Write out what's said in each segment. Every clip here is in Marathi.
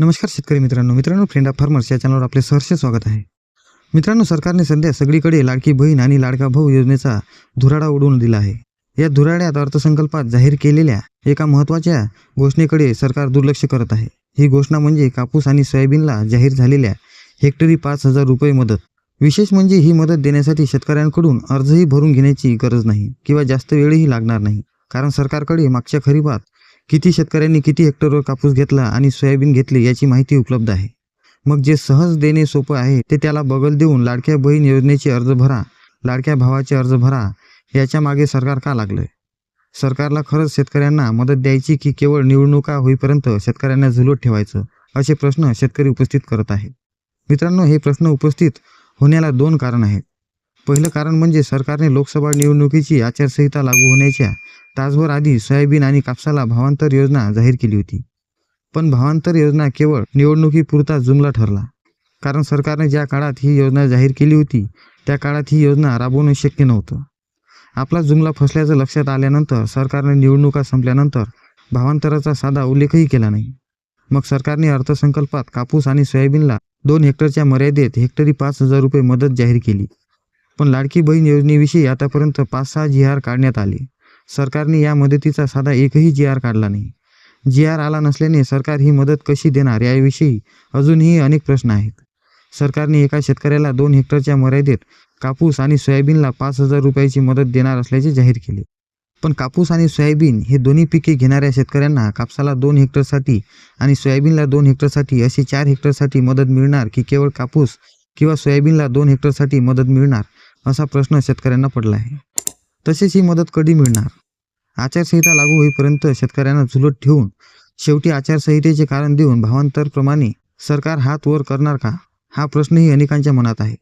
नमस्कार शेतकरी मित्रांनो. मित्रांनो फ्रेंड ऑफ फार्मर्स या चॅनलवर आपले सहर्ष स्वागत आहे. मित्रांनो सरकारने सध्या सगळीकडे लाडकी बहीण आणि लाडका भाऊ योजनेचा धुराडा उडवून दिला आहे. या धुराड्यात अर्थसंकल्पात जाहीर केलेल्या एका महत्त्वाच्या घोषणेकडे सरकार दुर्लक्ष करत आहे. ही घोषणा म्हणजे कापूस आणि सोयाबीनला जाहीर झालेल्या हेक्टरी पाच हजार रुपये मदत. विशेष म्हणजे ही मदत देण्यासाठी शेतकऱ्यांकडून अर्जही भरून घेण्याची गरज नाही किंवा जास्त वेळही लागणार नाही. कारण सरकारकडे मागच्या खरीपात किती शेतकऱ्यांनी किती हेक्टरवर कापूस घेतला आणि सोयाबीन घेतली याची माहिती उपलब्ध आहे. मग जे सहज देणे सोपं आहे ते त्याला बगल देऊन लाडक्या बहीण योजनेचे अर्ज भरा लाडक्या भावाचे अर्ज भरा याच्या मागे सरकार का लागलंय? सरकारला खरंच शेतकऱ्यांना मदत द्यायची की केवळ निवडणुका होईपर्यंत शेतकऱ्यांना झुलत ठेवायचं असे प्रश्न शेतकरी उपस्थित करत आहेत. मित्रांनो हे प्रश्न उपस्थित होण्याला दोन कारण आहेत. पहिलं कारण म्हणजे सरकारने लोकसभा निवडणुकीची आचारसंहिता लागू होण्याच्या तासभर आधी सोयाबीन आणि कापसाला भावांतर योजना जाहीर केली होती. पण भावांतर योजना केवळ निवडणुकीपुरता जुमला ठरला. कारण सरकारने ज्या काळात ही योजना जाहीर केली होती त्या काळात ही योजना राबवणं शक्य नव्हतं. आपला जुमला फसल्याचं लक्षात आल्यानंतर सरकारने निवडणुका संपल्यानंतर भावांतराचा साधा उल्लेखही केला नाही. मग सरकारने अर्थसंकल्पात कापूस आणि सोयाबीनला दोन हेक्टरच्या मर्यादेत हेक्टरी पाच हजार रुपये मदत जाहीर केली. पण लाडकी बहीण योजनेविषयी आतापर्यंत पाच सहा जी आर काढण्यात आले. सरकारने या मदतीचा साधा एकही जी आर काढला नाही. जी आर आला नसल्याने सरकार ही मदत कशी देणार याविषयी अजूनही अनेक प्रश्न आहेत. सरकारने एका शेतकऱ्याला दोन हेक्टरच्या मर्यादेत कापूस आणि सोयाबीनला पाच हजार रुपयाची मदत देणार असल्याचे जाहीर केले. पण कापूस आणि सोयाबीन हे दोन्ही पिके घेणाऱ्या शेतकऱ्यांना कापसाला दोन हेक्टरसाठी आणि सोयाबीनला दोन हेक्टरसाठी अशी चार हेक्टरसाठी मदत मिळणार की केवळ कापूस किंवा सोयाबीनला दोन हेक्टरसाठी मदत मिळणार असा प्रश्न शेतकऱ्यांना पडला आहे. तसेच ही मदत कधी मिळणार? आचारसंहिता लागू होईपर्यंत शेतकऱ्यांना झुलत ठेवून शेवटी आचारसंहितेचे कारण देऊन भावांतरप्रमाणे सरकार हात वर करणार का? हा प्रश्नही अनेकांच्या मनात आहे.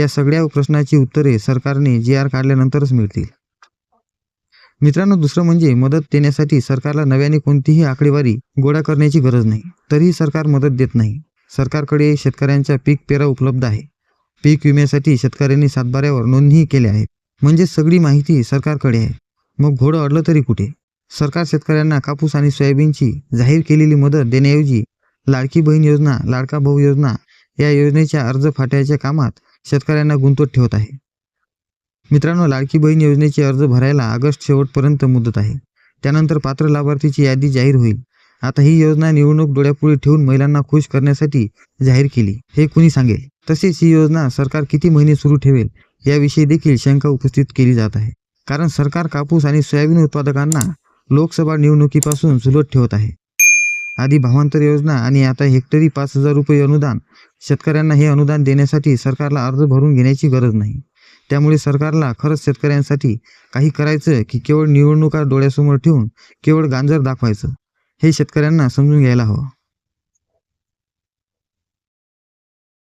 या सगळ्या प्रश्नाची उत्तरे सरकारने जी आर काढल्यानंतरच मिळतील. मित्रांनो दुसरं म्हणजे मदत देण्यासाठी सरकारला नव्याने कोणतीही आकडेवारी गोळा करण्याची गरज नाही. तरीही सरकार मदत देत नाही. सरकारकडे शेतकऱ्यांच्या पीक पेरा उपलब्ध आहे. पीक विम्यासाठी शेतकऱ्यांनी सातबाऱ्यावर नोंदणी केल्या आहेत. म्हणजे सगळी माहिती सरकारकडे आहे. मग घोडं अडलं तरी कुठे? सरकार शेतकऱ्यांना कापूस आणि सोयाबीनची जाहीर केलेली मदत देण्याऐवजी लाडकी बहीण योजना लाडका भाऊ योजना या योजनेच्या अर्ज फाट्याच्या कामात शेतकऱ्यांना गुंतवत ठेवत आहे. मित्रांनो लाडकी बहीण योजनेचे अर्ज भरायला ऑगस्ट शेवटपर्यंत मुदत आहे. त्यानंतर पात्र लाभार्थीची यादी जाहीर होईल. आता ही योजना निवडणूक डोळ्यापुढे ठेवून महिलांना खुश करण्यासाठी जाहीर केली. हे कुणी सांगेल? तसेच ही योजना सरकार किती महिने सुरू ठेवेल याविषयी देखील शंका उपस्थित केली जात आहे. कारण सरकार कापूस आणि सोयाबीन उत्पादकांना लोकसभा निवडणुकीपासून सुलट ठेवत आहे. आधी भावांतर योजना आणि आता हेक्टरी पाच हजार रुपये अनुदान शेतकऱ्यांना हे अनुदान देण्यासाठी सरकारला अर्ज भरून घेण्याची गरज नाही. त्यामुळे सरकारला खरंच शेतकऱ्यांसाठी काही करायचं की केवळ निवडणुका डोळ्यासमोर ठेवून केवळ गांजर दाखवायचं हे शेतकऱ्यांना समजून घ्यायला हवं.